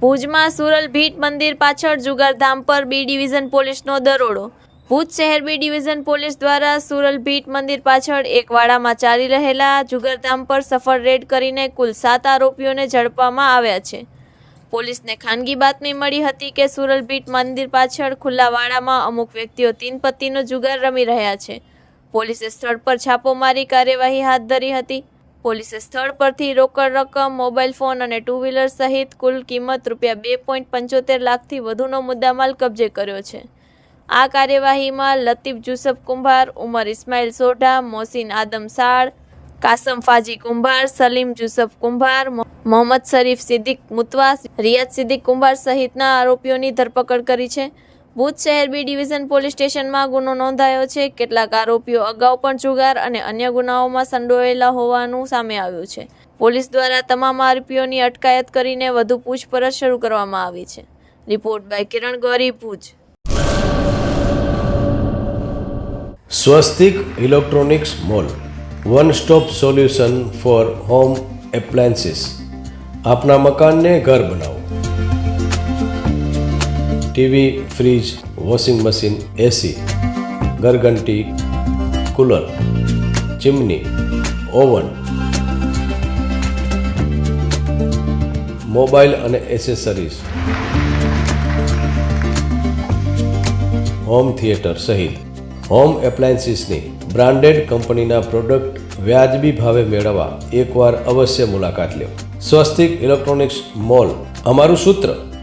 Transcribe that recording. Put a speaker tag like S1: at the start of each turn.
S1: ભુજમાં સુરલ ભીટ મંદિર પાછળ જુગારધામ પર બી ડિવિઝન પોલીસનો દરોડો. ભુજ શહેર બી ડિવિઝન પોલીસ દ્વારા સુરલ ભીટ મંદિર પાછળ એક વાડામાં ચાલી રહેલા જુગારધામ પર સફળ રેડ કરીને કુલ સાત આરોપીઓને ઝડપવામાં આવ્યા છે. પોલીસને ખાનગી બાતમી મળી હતી કે સુરલ ભીટ મંદિર પાછળ ખુલ્લા વાડામાં અમુક વ્યક્તિઓ તીન પત્તીનો જુગાર રમી રહ્યા છે. પોલીસે સ્થળ પર છાપો મારી કાર્યવાહી હાથ ધરી હતી. પોલીસે સ્થળ પરથી રોકડ રકમ, મોબાઈલ ફોન અને ટુ વ્હીલર સહિત કુલ કિંમત રૂપિયા બે પોઈન્ટ પંચોતેર લાખથી વધુનો મુદ્દામાલ કબજે કર્યો છે. આ કાર્યવાહીમાં લતીફ જુસફ કુંભાર, ઉમર ઇસ્માઇલ સોઢા, મોસીન આદમ સાળ, કાસમ ફાજી કુંભાર, સલીમ જુસફ કુંભાર મોહમ્મદ શરીફ સિદ્દીક મુતવા રિયાદ સિદ્દીક કુંભાર સહિતના આરોપીઓની ધરપકડ કરી છે. ભુજ શહેર બી ડિવિઝન પોલીસ સ્ટેશનમાં ગુનો નોંધાયો છે. કેટલાક આરોપીઓ અગાઉ પણ જુગાર અને અન્ય ગુનાઓમાં સંડોવાયેલા હોવાનું સામે આવ્યું છે. પોલીસ દ્વારા તમામ આરોપીઓની અટકાયત કરીને વધુ પૂછપરછ શરૂ કરવામાં આવી છે. Report by Kiran Gauri, Bhuj.
S2: Swastik electronics mall, one stop solution for home appliances. આપના મકાનને ઘર બનાવો. TV, fridge, washing machine, AC, ઘરઘંટી, cooler, chimney, oven, mobile અને એસેસરીઝ. હોમ થિયેટર સહિત. હોમ એપ્લાયન્સીસની બ્રાન્ડેડ કંપનીના પ્રોડક્ટ વ્યાજબી ભાવે મેળવવા એકવાર અવશ્ય મુલાકાત લો. સ્વસ્તિક ઇલેક્ટ્રોનિક્સ મોલ, અમારું સૂત્ર